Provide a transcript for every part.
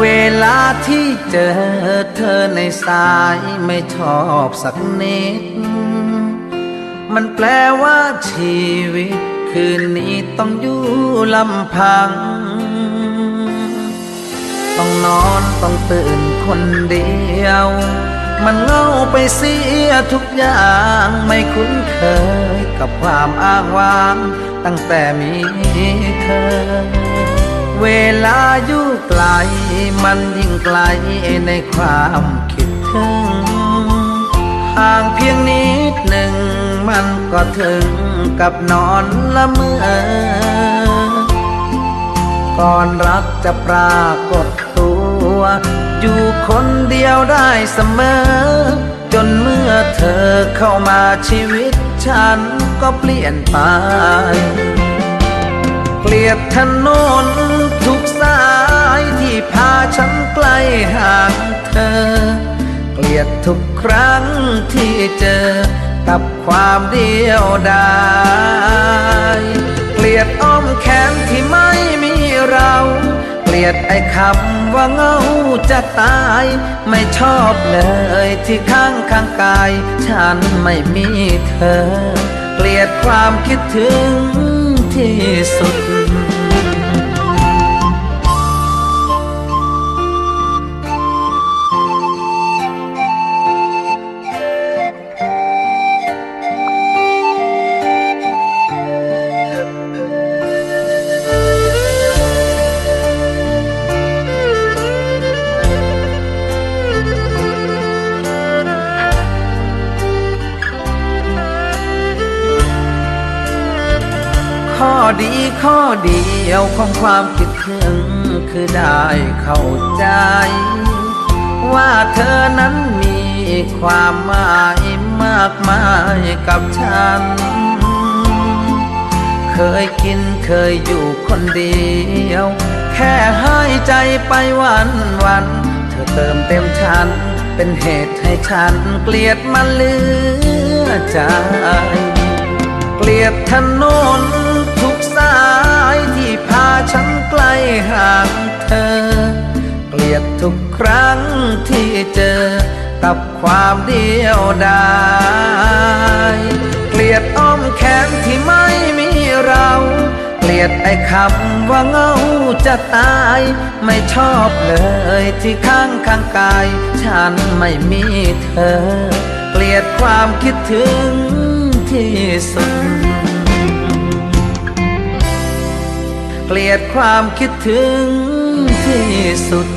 เวลาที่เจอเธอในสายไม่ชอบสักนิด มันแปลว่าชีวิต คืนนี้ต้องอยู่ลำพัง ต้องนอนต้องตื่นคนเดียว มันเหงาไปเสียทุกอย่างไม่คุ้นเคยกับความอ้างว้าง ตั้งแต่มีเธอ ลาอยู่ไกล มันยิ่งไกลในความคิดถึง ห่างเพียงนิดหนึ่ง มันก็ถึงกับนอนละเมอก่อนรักจะปรากฏตัว อยู่คนเดียวได้เสมอ จนเมื่อเธอเข้ามาชีวิตฉันก็เปลี่ยนไปเกลียดถนน สายที่พาฉันใกล้ห่างเธอ เกลียดทุกครั้งที่เจอกับความเดียวดายเกลียดอ้อมแขนที่ไม่มีเรา เกลียดไอ้คำว่าเหงาจะตาย ไม่ชอบเลยที่ข้างข้างกาย ฉันไม่มีเธอ เกลียดความคิดถึงที่สุด ข้อดีข้อเดียวของความคิดถึง คือได้เข้าใจ ว่าเธอนั้นมีความหมายมากมายกับฉัน เคยกินเคยอยู่คนเดียว แค่ให้ใจไปวันวัน เธอเติมเต็มฉัน เป็นเหตุให้ฉันเกลียดมันเลือใจ เกลียดถนนทุกสายที่พาฉันใกล้ห่างเธอ เกลียดทุกครั้งที่เจอกับความเดียวดายเกลียดอ้อมแขนที่ไม่มีเรา เกลียดไอ้คำว่าเงาจะตาย ไม่ชอบเลยที่ข้างข้างกาย ฉันไม่มีเธอ เกลียดความคิดถึง ที่สุด เกลียดความคิดถึงที่สุด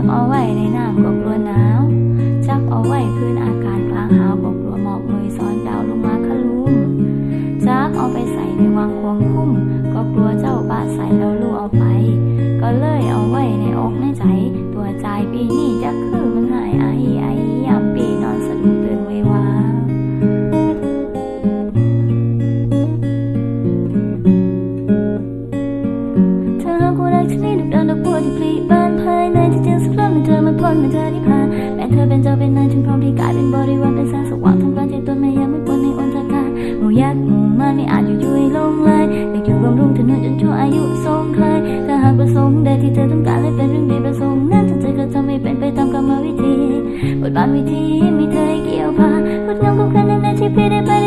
จับเอาไว้ในน้ำก็กลัวหนาว จับเอาไว้พื้นอากาศกลางหาวก็กลัวหมอกมือซ้อนดาวลงมาขลุมจับเอาไปใส่ในวังควงคุ้ม ก็กลัวเจ้าบาดใส่แล้วลูกเอาไป ก็เลยเอาไว้ในอกในใจ ตัวใจปีนี้จะคื เธอมาพ้นเมื่อเธอที่ผ่านแม้เธอเป็นเจ้าเป็นนายฉันพร้อมที่กลายเป็นบริวารเป็นแสงสว่างทำการใจตนไม่ยังไม่ปนในอนจาการหมู่ยักษ์หมู่มารไม่อาจอยู่ยุ่ยลงเลยเด็กอยู่บำรุงเธอเนื่อจนชั่วอายุทรงเคยถ้าหากประสงค์ใดที่เธอต้องการและเป็นเรื่องดีประสงค์นั้นฉันจะกระทำให้เป็นไปตามกรรมวิธีบทบาทวิธีมีเธอให้เกี่ยวพาบทงามของใครนั้นที่พี่ได้ไปใน